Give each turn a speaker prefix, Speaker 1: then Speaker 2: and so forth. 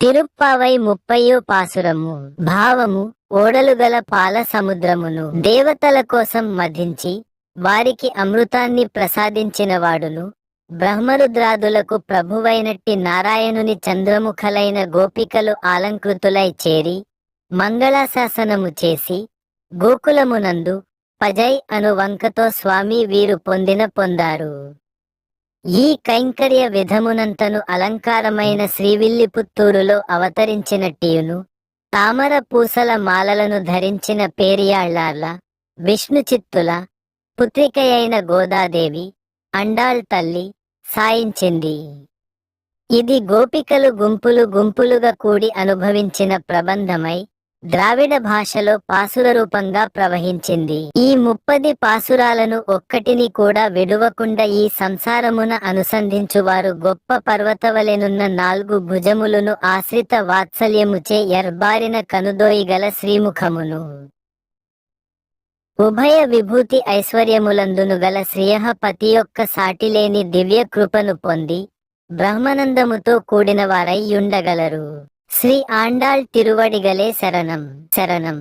Speaker 1: తిరుప్పావై ముప్పయో పాసురము. భావము ఓడలుగల పాల సముద్రమును దేవతల కోసం మధించి వారికి అమృతాన్ని ప్రసాదించిన వాడును. బ్రహ్మరుద్రాదులకు ప్రభువైనట్టి నారాయణుని చంద్రముఖలైన గోపికలు ఆలంకృతులై చేరి మంగళాశాసనము చేసి గోకులమునందు పజై అను వంకతో స్వామి వీరు పొందిన పొందారు. ఈ కైంకర్య విధమునంతను అలంకారమైన శ్రీవిల్లిపుత్తూరులో అవతరించినట్టియును. తామర పూసల మాలలను ధరించిన పేరియాళ్ళార్ల విష్ణు చిత్తుల పుత్రికయైన గోదాదేవి అండాళ్ తల్లి సాయించింది ఇది గోపికలు గుంపులు గుంపులుగా కూడి అనుభవించిన ప్రబంధమై ద్రావిడ భాషలో పాసుర రూపంగా ప్రవహించింది. ఈ ముప్పది పాసురాలను ఒక్కటిని కూడా విడువకుండా ఈ సంసారమున అనుసంధించువారు గొప్ప పర్వతవలెనున్న నాలుగు భుజములను ఆశ్రిత వాత్సల్యముచే ఎర్బారిన కనుదోయిగల శ్రీముఖమును. ఉభయ విభూతి ఐశ్వర్యములందును గల శ్రేయ పతి యొక్క సాటిలేని దివ్య కృపను పొంది బ్రహ్మానందముతో కూడిన వారై ఉండగలరు. ஸ்ரீ ஆண்டாள் திருவடிகளே சரணம் சரணம்.